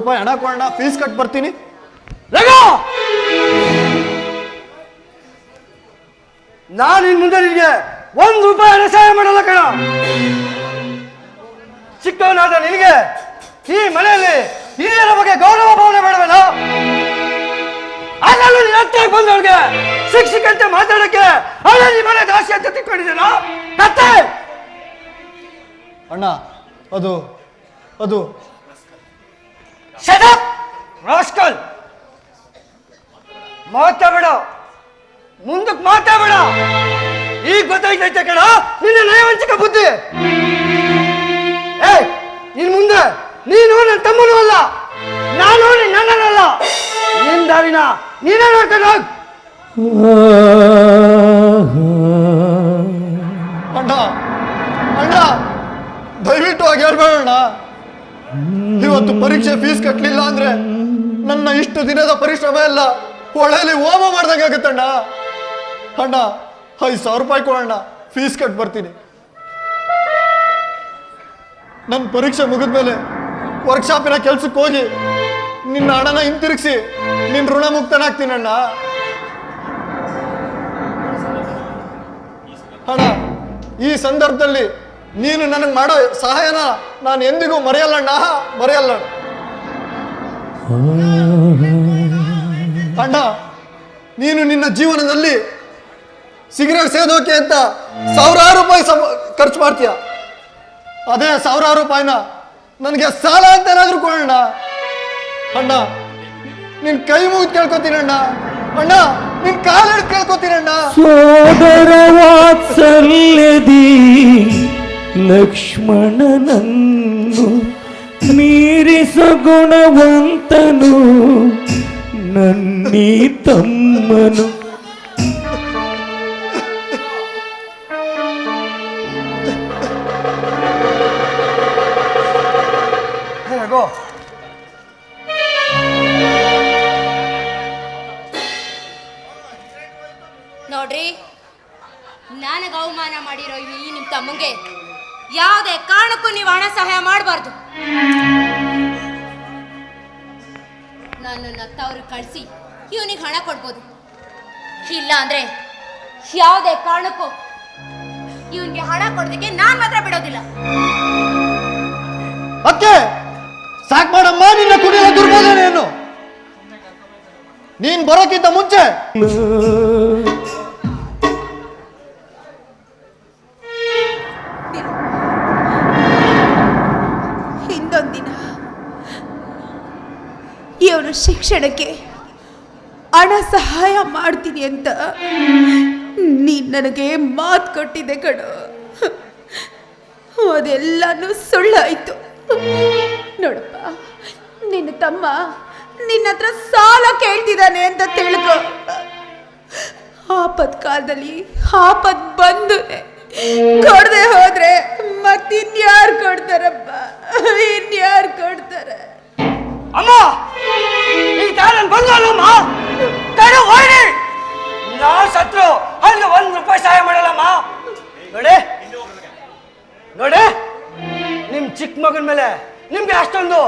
ರೂಪಾಯಿ ಹಣ ಕೊಡೋಣ ಫೀಸ್ ಕಟ್ ಬರ್ತೀನಿ. ನಾನು ಇನ್ ಮುಂದೆ ನಿನಗೆ ಒಂದು ರೂಪಾಯಿ ಹಣ ಸಹಾಯ ಮಾಡಲ್ಲ ಕಣ. ಚಿಕ್ಕವನಾದ ನಿನಗೆ ಈ ಮನೆಯಲ್ಲಿ ಹಿರಿಯರ ಬಗ್ಗೆ ಗೌರವ ಭಾವನೆ ಬೇಡವೇನ? ಅದರಲ್ಲೂ ನೀನು ಬಂದವಳಿಗೆ ಶಿಕ್ಷಕಂತೆ ಮಾತಾಡಕ್ಕೆ ಅವಳ ಮನೆ ದಾಸಿ ಅಂತ ತಿಳ್ಕೊಂಡಿದ್ದೀನ? ಕತ್ತೆ! ಅಣ್ಣ ಅದು ಅದು ಶಟಪ್ ರಾಸ್ಕಲ್ ಮಾತಾಡ ಮುಂದಕ್ಕೆ ಮಾತಾಡ ಈಗ ಗೊತ್ತಾಯ್ತೈತೆ ಕಣ, ನಿನ್ನ ನಯವಂಚಿಕ ಬುದ್ಧಿ. ಏ ನಿನ್ ಮುಂದೆ ನೀನು ನನ್ನ ತಮ್ಮನೂ ಅಲ್ಲ. ನಾನು ನನ್ನನಲ್ಲ. ನಿನ್ ದಾರಿನ ನೀನೇ ನೋಡ್ಕೊಂಡು ಹೋಗ್. ಅಣ್ಣ ಅಣ್ಣ, ದಯವಿಟ್ಟು ಆಗಿ ಇವತ್ತು ಪರೀಕ್ಷೆ ಫೀಸ್ ಕಟ್ಟಲಿಲ್ಲ ಅಂದ್ರೆ ನನ್ನ ಇಷ್ಟು ದಿನದ ಪರಿಶ್ರಮ ಎಲ್ಲ ಹೊಳೆಯಲ್ಲಿ ಹೋಮ ಮಾಡ್ದಂಗಾಗತ್ತಣ್ಣ ಅಣ್ಣ, ಐದು ಸಾವಿರ ರೂಪಾಯಿ ಕೊಡೋಣ ಫೀಸ್ ಕಟ್ ಬರ್ತೀನಿ. ನನ್ನ ಪರೀಕ್ಷೆ ಮುಗಿದ್ಮೇಲೆ ವರ್ಕ್ಶಾಪಿನ ಕೆಲ್ಸಕ್ಕೆ ಹೋಗಿ ನಿನ್ನ ಹಣನ ಹಿಂತಿರುಗಿಸಿ ನಿನ್ನ ಋಣ ಮುಕ್ತನಾಗ್ತೀನಣ್ಣ ಅಣ್ಣ, ಈ ಸಂದರ್ಭದಲ್ಲಿ ನೀನು ನನಗೆ ಮಾಡೋ ಸಹಾಯನ ನಾನು ಎಂದಿಗೂ ಮರೆಯಲ್ಲಣ್ಣ. ಮರೆಯಲ್ಲ. ಅಣ್ಣ, ನೀನು ನಿನ್ನ ಜೀವನದಲ್ಲಿ ಸಿಗರೇಟ್ ಸೇದೋಕೆ ಅಂತ ಸಾವಿರಾರು ರೂಪಾಯಿ ಖರ್ಚು ಮಾಡ್ತೀಯ? ಅದೇ ಸಾವಿರಾರು ರೂಪಾಯಿನ ನನಗೆ ಸಾಲ ಅಂತ ಏನಾದರೂ ಕೊಡೋಣ ಅಣ್ಣ, ನಿನ್ ಕೈ ಮುಗಿದು ಕೇಳ್ಕೊತೀನಣ್ಣ. ಅಣ್ಣ, ನಿನ್ ಕಾಲು ಕೇಳ್ಕೊತೀನಿ ಕೇಳ್ಕೊತೀನಣ್ಣ. ಸೋದರ ವಾತ್ಸಲ್ಯದಿ ಲಕ್ಷ್ಮಣನನ್ನು ಮೀರಿಸ ಗುಣವಂತನು ನನ್ನೀ ತಮ್ಮನು. ನೋಡ್ರಿ ನನಗೆ ಅವಮಾನ ಮಾಡಿರೋ ಈ ನಿಮ್ಮ ತಮ್ಮಂಗೆ ಯಾವುದೇ ಕಾರಣಕ್ಕೂ ನೀವು ಹಣ ಸಹಾಯ ಮಾಡಬಾರ್ದು. ನನ್ನನ್ನು ಅತ್ತವರು ಕಳಿಸಿ ಇವನಿಗೆ ಹಣ ಕೊಡ್ಬೋದು. ಇಲ್ಲ ಅಂದ್ರೆ ಯಾವುದೇ ಕಾರಣಕ್ಕೂ ಇವನಿಗೆ ಹಣ ಕೊಡೋದಕ್ಕೆ ನಾನು ಮಾತ್ರ ಬಿಡೋದಿಲ್ಲ. ಅಕ್ಕೆ ಸಾಕ್ ಮಾಡಮ್ಮ, ನಿನ್ನ ದುರ್ಬೋಧನೆಯನ್ನು. ನೀನ್ ಬರೋಕ್ಕಿಂತ ಮುಂಚೆ. ಇವನು ಶಿಕ್ಷಣಕ್ಕೆ ಹಣ ಸಹಾಯ ಮಾಡ್ತೀನಿ ಅಂತ ನೀನ್ ನನಗೆ ಮಾತು ಕೊಟ್ಟಿದೆ ಕಣ. ಅದೆಲ್ಲನೂ ಸುಳ್ಳಾಯ್ತು. ನೋಡಪ್ಪ, ನಿನ್ನ ತಮ್ಮ ನಿನ್ನ ಹತ್ರ ಸಾಲ ಕೇಳ್ತಿದ್ದಾನೆ ಅಂತ ತಿಳ್ಕೊ. ಆಪತ್ ಕಾಲದಲ್ಲಿ ಆಪತ್ ಬಂದು ಕೊಡದೆ ಹೋದ್ರೆ ಮತ್ತಿನ್ಯಾರು ಕೊಡ್ತಾರಪ್ಪ? ಇನ್ಯಾರು ಕೊಡ್ತಾರೆ? ಅಮ್ಮ, ಈ ತಾರನ್ ಬಂದಲ್ಲಮ್ಮ ಕಡೆ ಹೋಯ್ರಿ. ನಾ ಸತ್ರು ಅಲ್ಲಿ ಒಂದು ರೂಪಾಯಿ ಸಹಾಯ ಮಾಡಲ್ಲಮ್ಮ. ನೋಡಿ ನೋಡಿ. ನಿಮ್ ಚಿಕ್ಕ ಮಗನ ಮೇಲೆ ನಿಮ್ಗೆ ಅಷ್ಟೊಂದು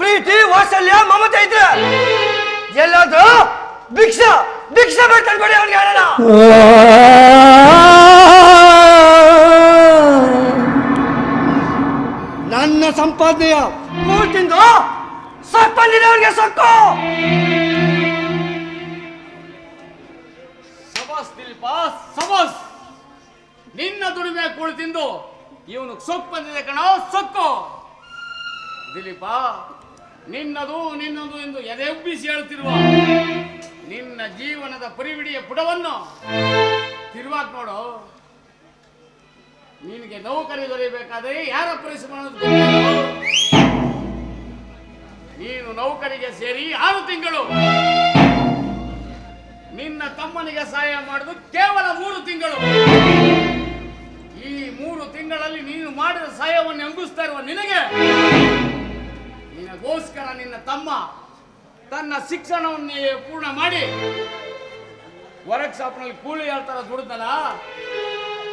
ಪ್ರೀತಿ, ವಾತ್ಸಲ್ಯ, ಮಮತೆ ಇದ್ರೆ ಎಲ್ಲಾದ್ರೂ ಭಿಕ್ಷ, ಭಿಕ್ಷಾ ಬೇಡ್ಕೊಂಡು ಕೊಡಿ ಅವ್ನಿಗೆ ಹೇಳೋಣ. ನನ್ನ ಸಂಪಾದನೆಯ ಕೂತಿಂದು ಸೊಕ್ಕು ಬಂದಿದೆ ಅವನಿಗೆ ಸೊಕ್ಕು! ಸಬಸ್ ದಿಲೀಪ ಸಬಸ್! ನಿನ್ನ ದುಡಿಮೆ ಕೂಳು ತಿಂದು ಇವನು ಸೊಕ್ಕು ಬಂದಿದೆ ಕಣ, ಸೊಕ್ಕು! ದಿಲೀಪ ನಿನ್ನದು ನಿನ್ನದು ಎಂದು ಎದೆ ಉಬ್ಬಿಸಿ ಹೇಳುತ್ತಿರುವ ನಿನ್ನ ಜೀವನದ ಪರಿವಿಡಿಯ ಪುಟವನ್ನು ತಿರುವಾಕ್ ನೋಡು. ನಿನಗೆ ನೌಕರಿ ದೊರೆಯಬೇಕಾದರೆ ಯಾರ ಪರಿಶ್ರಮ? ನೀನು ನೌಕರಿಗೆ ಸೇರಿ ಆರು ತಿಂಗಳು. ನಿನ್ನ ತಮ್ಮನಿಗೆ ಸಹಾಯ ಮಾಡುದು ಕೇವಲ ಮೂರು ತಿಂಗಳು. ಈ ಮೂರು ತಿಂಗಳಲ್ಲಿ ನೀನು ಮಾಡಿದ ಸಹಾಯವನ್ನು ಅಂಗಿಸ್ತಾ ಇರುವ ನಿನಗೆ. ನಿನಗೋಸ್ಕರ ನಿನ್ನ ತಮ್ಮ ತನ್ನ ಶಿಕ್ಷಣವನ್ನು ಪೂರ್ಣ ಮಾಡಿ ವರ್ಕ್ ಶಾಪ್ನಲ್ಲಿ ಕೂಲಿ ಹೇಳ್ತಾರ ದುಡ್ದಲ್ಲ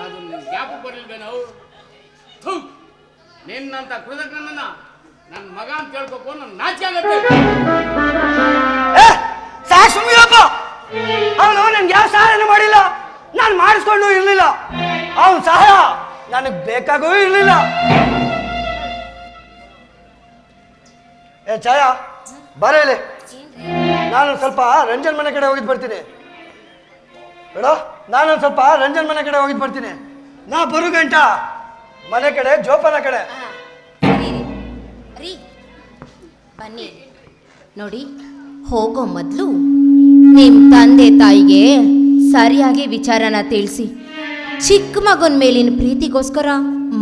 ಅದು ಗ್ಯಾಪ್ ಬರಲಿಲ್ವೇನೋ? ಥು! ನಿನ್ನಂತ ಕೃತಜ್ಞನನ್ನ ನನ್ನ ಮಗ ಅಂತ ಹೇಳ್ಬೇಕು ನನ್ನ ನಾಚಿಕೆ ಆಗತ್ತೆ. ಸುಮ್ಮೀರಪ್ಪ ಅವನು ನನ್ಗೆ ಯಾವ ಸಹಾಯನೂ ಮಾಡಿಲ್ಲ. ನಾನು ಮಾಡಿಸ್ಕೊಂಡು ಇರಲಿಲ್ಲ. ಅವನ ಸಹಾಯ ನನಗೆ ಬೇಕಾಗೂ ಇರಲಿಲ್ಲ. ಏ ಛಾಯಾ ಬರ ಇಲ್ಲಿ. ನಾನು ಸ್ವಲ್ಪ ರಂಜನ್ ಮನೆ ಕಡೆ ಹೋಗಿದ್ ಬರ್ತೀನಿ. ಬೇಡ ನಾನು ಸ್ವಲ್ಪ ರಂಜನ್ ಮನೆ ಕಡೆ ಹೋಗಿದ್ ಬರ್ತೀನಿ. ನಾ ಬರು ಗಂಟ ಮನೆ ಕಡೆ ಜೋಪಾನ ಕಡೆ. ಬನ್ನಿ. ನೋಡಿ, ಹೋಗೋ ಮೊದಲು ನಿಮ್ಮ ತಂದೆ ತಾಯಿಗೆ ಸರಿಯಾಗಿ ವಿಚಾರನ ತಿಳಿಸಿ. ಚಿಕ್ಕ ಮಗನ ಮೇಲಿನ ಪ್ರೀತಿಗೋಸ್ಕರ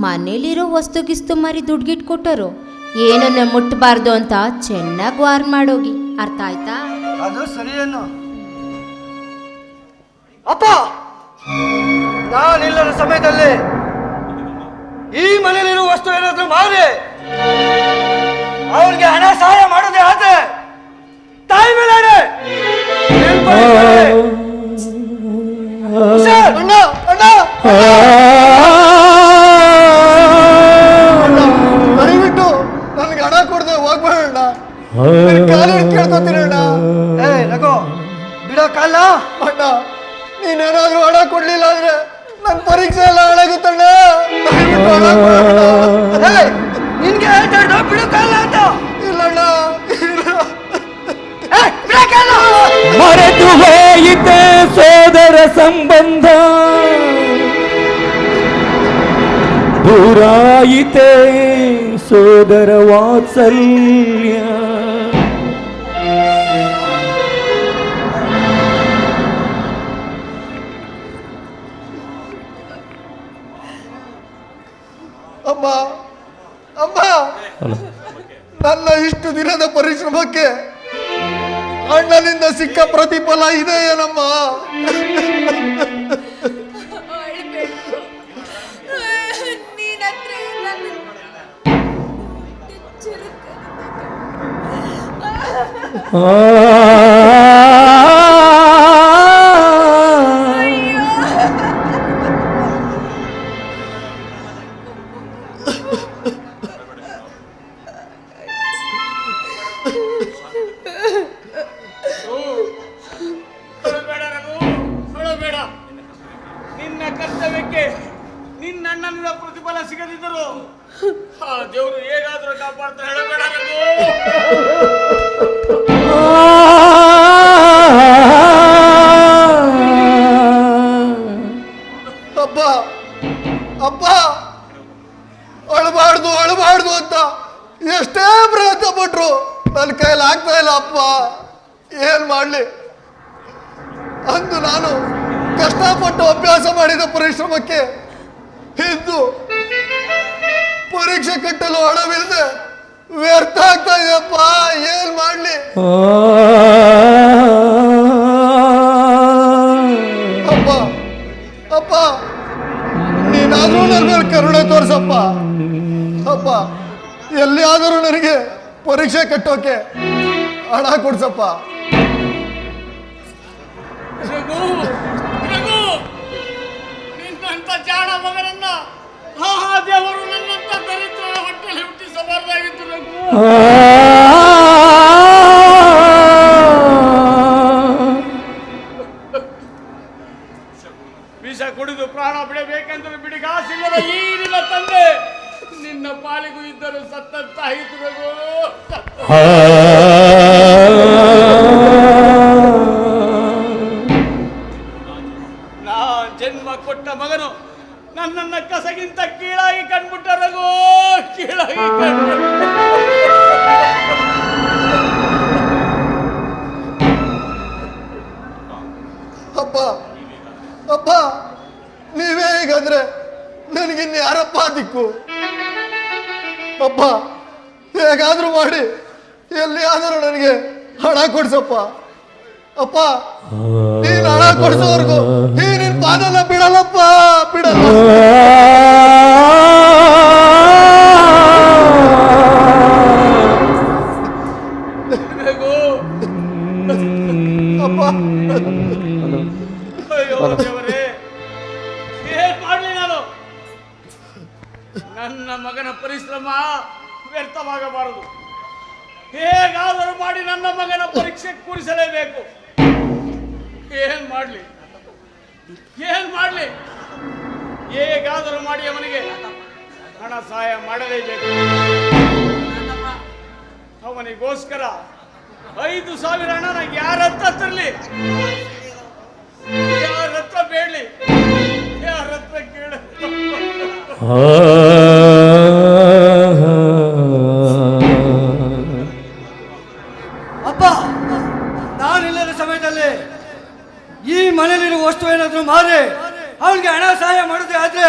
ಮನೇಲಿರೋ ವಸ್ತು ಗಿಸ್ತು ಮಾರಿ ದುಡ್ಗಿಟ್ ಕೊಟ್ಟರು ಏನನ್ನ ಮುಟ್ಟಬಾರ್ದು ಅಂತ ಚೆನ್ನಾಗಿ ವಾರ್ ಮಾಡೋಗಿ. ಅರ್ಥ ಆಯ್ತಾ? ಅದು ಸರಿಯೇನು ಅಪ್ಪ! ನಾನಿಲ್ಲದ ಸಮಯದಲ್ಲಿ ಈ ಮನೆಯಲ್ಲಿರುವ ವಸ್ತು ಏನಾದ್ರೂ ಮಾರಿ ಅವನಿಗೆ ಹಣ ಸಹಾಯ ಮಾಡೋದೇ ಆದ್ರೆ ತಾಯಿ ಮೇಲೆ ಅಣ್ಣ ಅಣ್ಣ. ದಯವಿಟ್ಟು ನನ್ಗೆ ಹಣ ಕೊಡದೆ ಹೋಗ್ಬೇಡ ಅಣ್ಣ. ನಿನ್ ಕಾಲು ಹಿಡ್ದ್ ಏ, ಲಗೋ, ಬಿಡೋ ಕಾಲ? ಅಣ್ಣ ನೀನೇನಾದ್ರೂ ಹಣ ಕೊಡ್ಲಿಲ್ಲ ಅಂದ್ರೆ ನನ್ನ ಪರೀಕ್ಷೆ ಎಲ್ಲ ಹಾಳಾಗುತ್ತಣ್ಣ. ದಯವಿಟ್ಟು ಹಣ ಕೊಡಣ್ಣ. ಸಂಬಂಧ. ದೂರಾಯಿತೆ ಸೋದರ ವಾತ್ಸಲ್ಯ. ಅಮ್ಮ ಅಮ್ಮ. ನನ್ನ ಇಷ್ಟು ದಿನದ ಪರಿಶ್ರಮಕ್ಕೆ ಅಣ್ಣನಿಂದ ಸಿಕ್ಕ ಪ್ರತಿಫಲ ಇದೆ ಏನಮ್ಮ ಬೇಡ ಮಾಡಿದ ಎದ್ದು ಪರೀಕ್ಷೆ ಕಟ್ಟಲು ಹಣವಿಲ್ಲದೆ ವ್ಯರ್ಥ ಆಗ್ತಾ ಇದೆಯಪ್ಪ ಏನ್ ಮಾಡ್ಲಿ? ಅಪ್ಪ ಅಪ್ಪ ನೀನಾದ್ರೂ ನನ್ನ ಮೇಲೆ ಕರುಣೆ ತೋರಿಸಪ್ಪ. ಅಪ್ಪ ಎಲ್ಲಿಯಾದರೂ ನನಗೆ ಪರೀಕ್ಷೆ ಕಟ್ಟೋಕೆ ಹಣ ಕೊಡ್ಸಪ್ಪ. ನಿನ್ನಂತ ಜಾಣ ಮಗನನ್ನ ಆ ದೇವರು ನನ್ನಂತ ದರಿದ್ರ ಹೊಟ್ಟೆಯಲ್ಲಿ ಹುಟ್ಟಿಸಬಾರ್ದಾಗಿತ್ತು ವಿಷ ಕುಡಿದು ಪ್ರಾಣ ಬಿಡಬೇಕೆಂದರೆ ಬಿಡಿಗಾಸಿಲ್ಲದ ಈ ನಿನ್ನ ತಂದೆ ನಿನ್ನ ಪಾಲಿಗೂ ಇದ್ದರೂ ಸತ್ತಂತಾಯಿತು ನನ್ನನ್ನ ಕಸಗಿಂತ ಕೀಳಾಗಿ ಕಂಡ್ಬಿಟ್ಟ ರಘು. ಕೀಳಾಗಿ ಅಪ್ಪ ಅಪ್ಪ, ನೀವೇ ಹೀಗಂದ್ರೆ ನನಗಿನ್ನು ಯಾರಪ್ಪ ದಿಕ್ಕು? ಅಪ್ಪ, ಹೇಗಾದ್ರೂ ಮಾಡಿ ಎಲ್ಲಿಯಾದರೂ ನನಗೆ ಹಣ ಕೊಡ್ಸಪ್ಪ. ಅಪ್ಪ, ನೀನ್ ಹಣ ಕೊಡ್ಸೋವರೆಗೂ ನೀನ್ ಪಾದನ ಬಿಡಲ್ಲಪ್ಪ ಬಿಡಲ್ಲ ನನ್ನ ಮಗನ ಪರಿಶ್ರಮ ವ್ಯರ್ಥವಾಗಬಾರದು. ಹೇಗಾದರೂ ಮಾಡಿ ನನ್ನ ಮಗನ ಪರೀಕ್ಷೆ ಕೂರಿಸಲೇಬೇಕು. ಏನ್ ಮಾಡ್ಲಿ? ಏನ್ ಮಾಡ್ಲಿ? ಹೇಗಾದರೂ ಮಾಡಿ ಅವನಿಗೆ. ಹಣ ಸಹಾಯ ಮಾಡಲೇಬೇಕು ಅವನಿಗೋಸ್ಕರ ಐದು ಸಾವಿರ ಹಣ ನನಗೆ ಯಾರ ಹತ್ರ ತರಲಿ? ಯಾರ ಹತ್ರ ಬೇಡಲಿ? ಯಾರ ಹತ್ರ ಕೇಳ ಅಪ್ಪ ನಾನಿಲ್ಲದ ಸಮಯದಲ್ಲಿ ಈ ಮನೆಯಲ್ಲಿರುವ ವಸ್ತು ಏನಾದರೂ ಮಾರಿ ಅವನಿಗೆ ಹಣ ಸಹಾಯ ಮಾಡೋದೇ ಆದ್ರೆ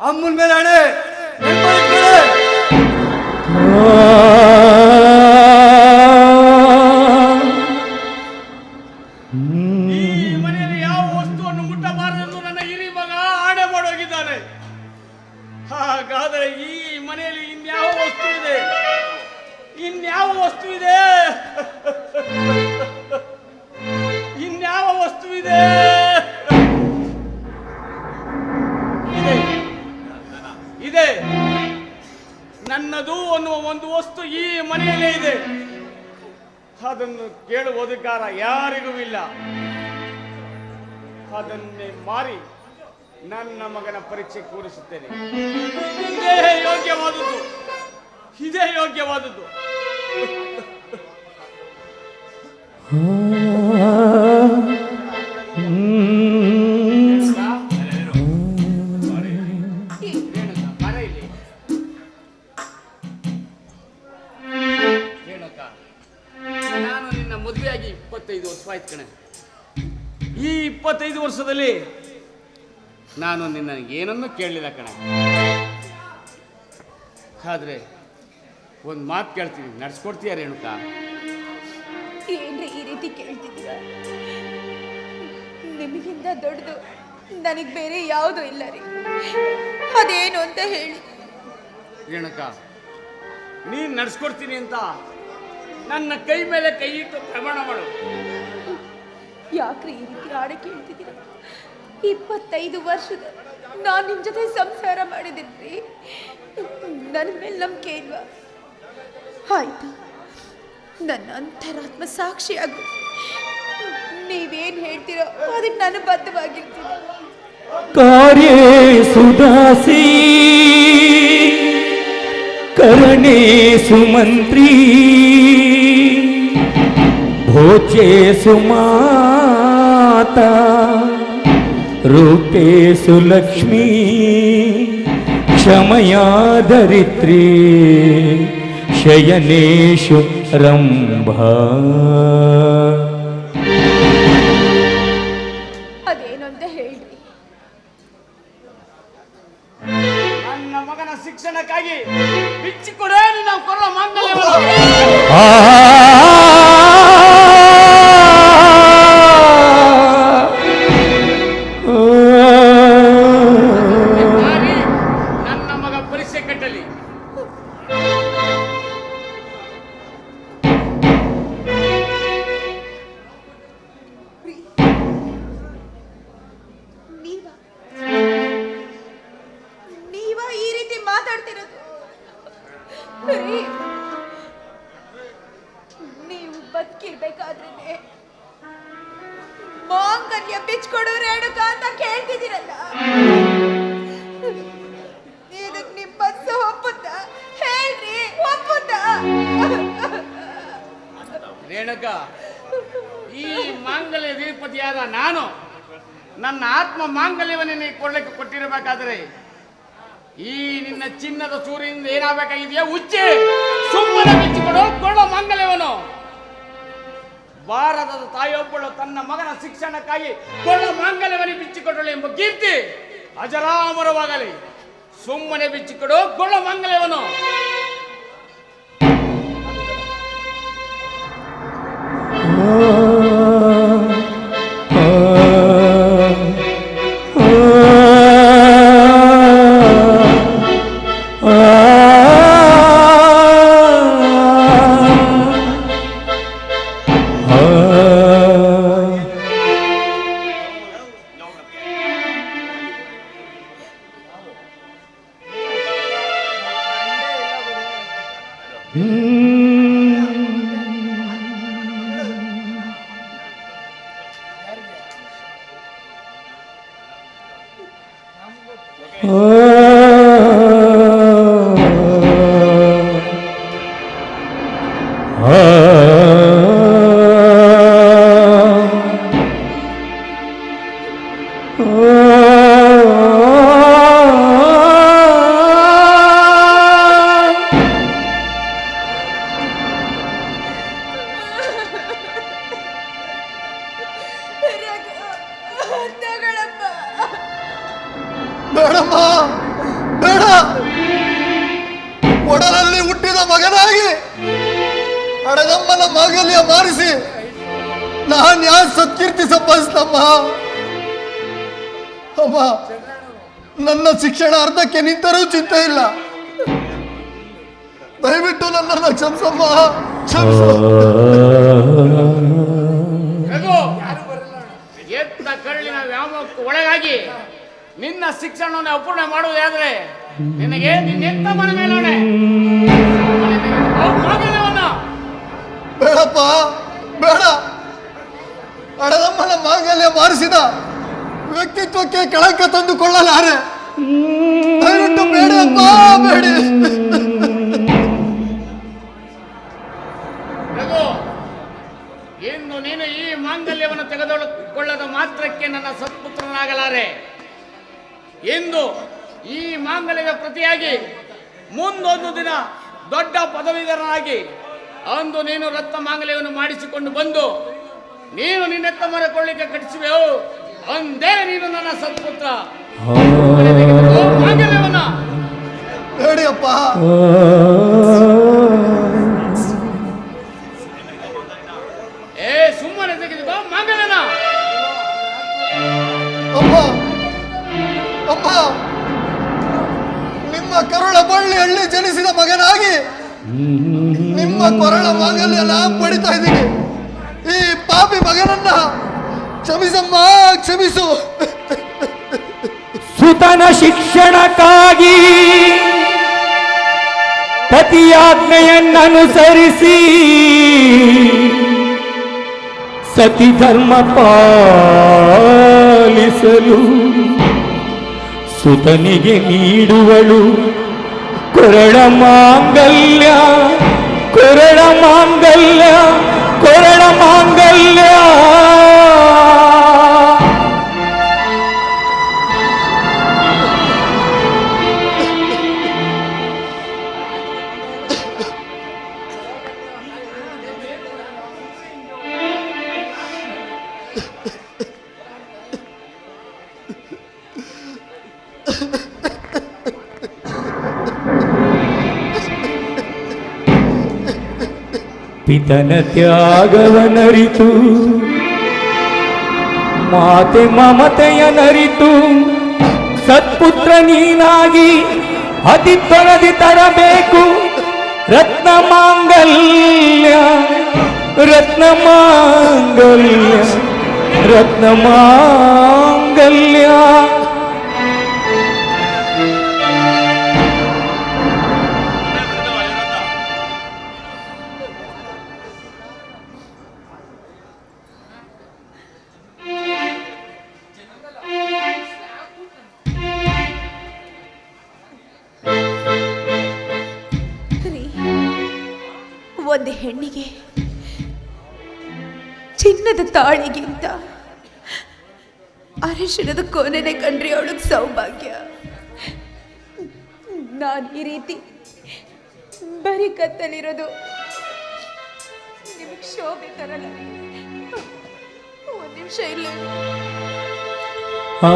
ಅಮ್ಮನ ಮೇಲೆ ಹಣೆ. ನನ್ನದು ಅನ್ನುವ ಒಂದು ವಸ್ತು ಈ ಮನೆಯಲ್ಲೇ ಇದೆ. ಅದನ್ನು ಕೇಳುವ ಅಧಿಕಾರ ಯಾರಿಗೂ ಇಲ್ಲ. ಅದನ್ನೇ ಮಾರಿ ನನ್ನ ಮಗನ ಪರೀಕ್ಷೆ ಕೂರಿಸುತ್ತೇನೆ. ಇದೇ ಯೋಗ್ಯವಾದದ್ದು. ಇದೇ ಯೋಗ್ಯವಾದದ್ದು. ನಾನು ನಿನ್ನ ಏನನ್ನು ಕೇಳಲಿಲ್ಲ ಕಣ. ಆದರೆ ಒಂದು ಮಾತು ಕೇಳ್ತೀನಿ. ನಡ್ಸ್ಕೊಡ್ತೀಯ ರೇಣುಕ? ಏನ್ರಿ ಈ ರೀತಿ ಕೇಳ್ತಿದ್ದೀರಾ? ನಿಮಗಿಂತ ದೊಡ್ಡದು ನನಗೆ ಬೇರೆ ಯಾವುದೂ ಇಲ್ಲ ರೀ. ಅದೇನು ಅಂತ ಹೇಳಿ. ರೇಣುಕ ನೀನು ನಡ್ಸ್ಕೊಡ್ತೀನಿ ಅಂತ ನನ್ನ ಕೈ ಮೇಲೆ ಕೈ ಇಟ್ಟು ಪ್ರಮಾಣ ಮಾಡು. ಯಾಕ್ರಿ ಈ ರೀತಿ ಆಡ ಕೇಳ್ತಿದ್ದೀರಾ? ಇಪ್ಪತ್ತೈದು ವರ್ಷದ ನಾನು ನಿಮ್ಮ ಜೊತೆ ಸಂಸಾರ ಮಾಡಿದ್ರಿ ನನ್ನ ಮೇಲೆ ನಂಬಿಕೆ ಇಲ್ವಾ? ಆಯ್ತು. ನನ್ನ ಅಂತರಾತ್ಮ ಸಾಕ್ಷಿಯಾಗು ನೀವೇನು ಹೇಳ್ತೀರೋ ಅದಕ್ಕೆ ನಾನು ಬದ್ಧವಾಗಿರ್ತೀನಿ. ಕಾರ್ಯ ಸುದಾಸಿ. ಕರಣೇ ಸುಮಂತ್ರಿ. ಭೋಜೆ ಸುಮಾತಾ. ರೂಪೇ ಸುಲಕ್ಷ್ಮೀ ಕ್ಷಮಯ ಧರಿತ್ರೀ ಶಯನೇಶು ರಂಭಾ. ಅದೇನು ಅಂತ ಹೇಳ್ರಿ? ನನ್ನ ಮಗನ ಶಿಕ್ಷಣಕ್ಕಾಗಿ ಬಿಚ್ಚಿಕೊಡೇ ನಾವು ಕೊಡುವ ಮಾಂಗಲ್ಯವನ್ನು ಈ ಮಾಂಗಲ್ಯ ಧೀಪತಿಯಾದ ನಾನು, ನನ್ನ ಆತ್ಮ ಮಾಂಗಲ್ಯವನ್ನು ನೀನು ಕೊಡ್ಲಿಕ್ಕೆ ಕೊಟ್ಟಿರಬೇಕಾದ್ರೆ, ಈ ನಿನ್ನ ಚಿನ್ನದ ಸೂರ್ಯನಿಂದ ಏನಾಗಬೇಕಾಗಿದೆಯಾ ಉಚ್ಚೆ ಸುಮ್ಮನೆ ಬಿಚ್ಚಿಕೊಡು ಕೊಡೋ ಮಾಂಗಲ್ಯವನು. ಭಾರತದ ತಾಯಿಯೊಬ್ಬಳು ತನ್ನ ಮಗನ ಶಿಕ್ಷಣಕ್ಕಾಗಿ ಕೊಳ್ಳ ಮಾಂಗಲ್ಯವನ್ನೇ ಬಿಚ್ಚಿಕೊಟ್ಟಳು ಎಂಬ ಕೀರ್ತಿ ಅಜರಾಮರವಾಗಲಿ. ಸುಮ್ಮನೆ ಬಿಚ್ಚಿಕೊಡು ಕೊಳ್ಳ ಮಾಂಗಲ್ಯವನ್ನು ದಯವಿಟ್ಟು ನನ್ನನ್ನು ಕ್ಷಮಿಸಮ್ಮ. ಕ್ಷಮಿಸು. ರಘು ಎತ್ತ ಒಳಗಾಗಿ ನಿನ್ನ ಶಿಕ್ಷಣವನ್ನು ಅಪೂರ್ಣ ಮಾಡುವುದಾದ್ರೆ ನಿನಗೆ ನಿನ್ನೆಂತ ಮನೆ ಮೇಲೋಣೆ ಮಾಂಗಲ್ಯವನ್ನ ಬೇಡಪ್ಪ ಬೇಡ. ಅಡದಮ್ಮನ ಮಾಂಗಲ್ಯ ಮಾರಿಸಿದ ವ್ಯಕ್ತಿತ್ವಕ್ಕೆ ಕಳಂಕ ತಂದುಕೊಳ್ಳಲಾರೆ. ದಯವಿಟ್ಟು ಬೇಡಪ್ಪ ಬೇಡಿ. ನೀನು ಈ ಮಾಂಗಲ್ಯವನ್ನು ತೆಗೆದುಕೊಳ್ಳದ ಮಾತ್ರಕ್ಕೆ ನನ್ನ ಸತ್ಪುತ್ರನಾಗಲಾರೆ. ಎಂದು ಈ ಮಾಂಗಲ್ಯದ ಪ್ರತಿಯಾಗಿ ಮುಂದೊಂದು ದಿನ ದೊಡ್ಡ ಪದವೀಧರನಾಗಿ ಅಂದು ನೀನು ರತ್ನ ಮಾಂಗಲ್ಯವನ್ನು ಮಾಡಿಸಿಕೊಂಡು ಬಂದು ನೀನು ನಿನ್ನೆತ್ತ ಮರಕೊಳ್ಳಿಕ್ಕೆ ಕಟ್ಟಿಸುವೆವು ಅಂದೇ ನೀನು ನನ್ನ ಸತ್ಪುತ್ರ. ಮಾಂಗಲ್ಯವನ್ನ. ಬಳ್ಳಿ ಹಳ್ಳಿ ಜನಿಸಿದ ಮಗನಾಗಿ ನಿಮ್ಮ ಕೊರಳ ಮಾಂಗಲ್ಯ ನಾ ಪಡಿತಾ ಇದ್ದೀನಿ. ಈ ಪಾಪಿ ಮಗನನ್ನ ಕ್ಷಮಿಸಮ್ಮ, ಕ್ಷಮಿಸು. ಸುತನ ಶಿಕ್ಷಣಕ್ಕಾಗಿ ಪತಿಯಾಜ್ಞೆಯನ್ನನುಸರಿಸಿ ಸತಿ ಧರ್ಮ ಪಾಲಿಸಲು ಸುತನಿಗೆ ನೀಡುವಳು ಕೊರಳ ಮಾಂಗಲ್ಯ ಕೊರಳ ಪಿತನ ತ್ಯಾಗವನರಿತು. ಮಾತೆ ಮಮತೆಯನರಿತು ಸತ್ಪುತ್ರ ನೀನಾಗಿ ಅತಿ ತೊಳದಿ ತರಬೇಕು. ರತ್ನ ಮಾಂಗಲ್ಯ ರತ್ನ ಮಾಂಗಲ್ಯ ರತ್ನ ಮಾಂಗಲ್ಯ. ತಾಳಿಗಿಂತ ಅರಿಶಿಣದ ಕೊನೆನೆ ಕಂಡ್ರಿ ಅವಳಿಗೆ ಸೌಭಾಗ್ಯ ನಾನು ಈ ರೀತಿ ಬರೀ ಕತ್ತಲಿರೋದು ನಿಮಗೆ ಶೋಭೆ ತರಲ್ಲ ಒಂದು ನಿಮಿಷ ಇಲ್ಲ ಆ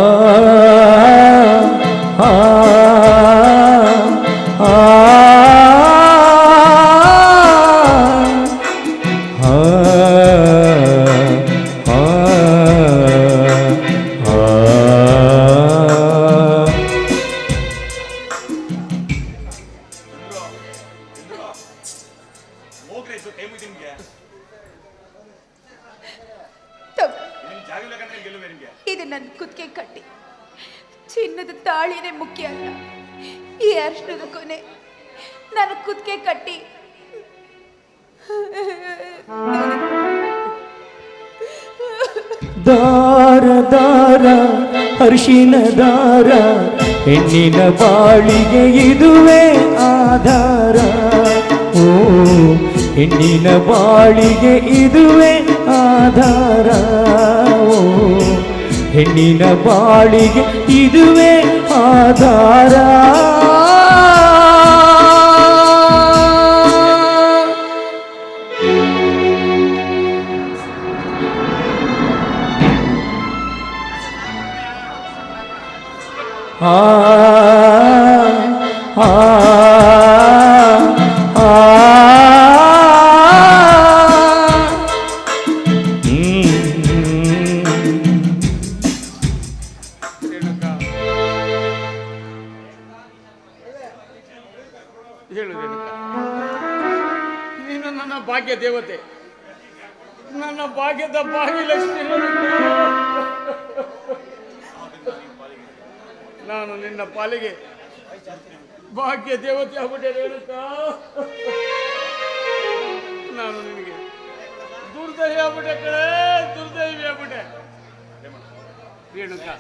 ದಾರ ದಾರ ಹರ್ಷಿನ ದಾರ, ಹೆಣ್ಣಿನ ಬಾಳಿಗೆ ಇದುವೇ ಆಧಾರ. ಓ, ಹೆಣ್ಣಿನ ಬಾಳಿಗೆ ಇದುವೇ ಆಧಾರ. ಓ, ಹೆಣ್ಣಿನ ಬಾಳಿಗೆ ಇದುವೇ ಆಧಾರ. ಆ ಭಾಗ್ಯ ದೇವತೆ ಆಗ್ಬಿಟ್ಟೆ ರೇಣುಕಾ ನಾನು ನಿನಗೆ ದುರ್ದೈವಿ ಆಗ್ಬಿಟ್ಟೆ ಕಡೆ ದುರ್ದೈವಿ ಆಗ್ಬಿಟ್ಟೆ. ರೇಣುಕಾ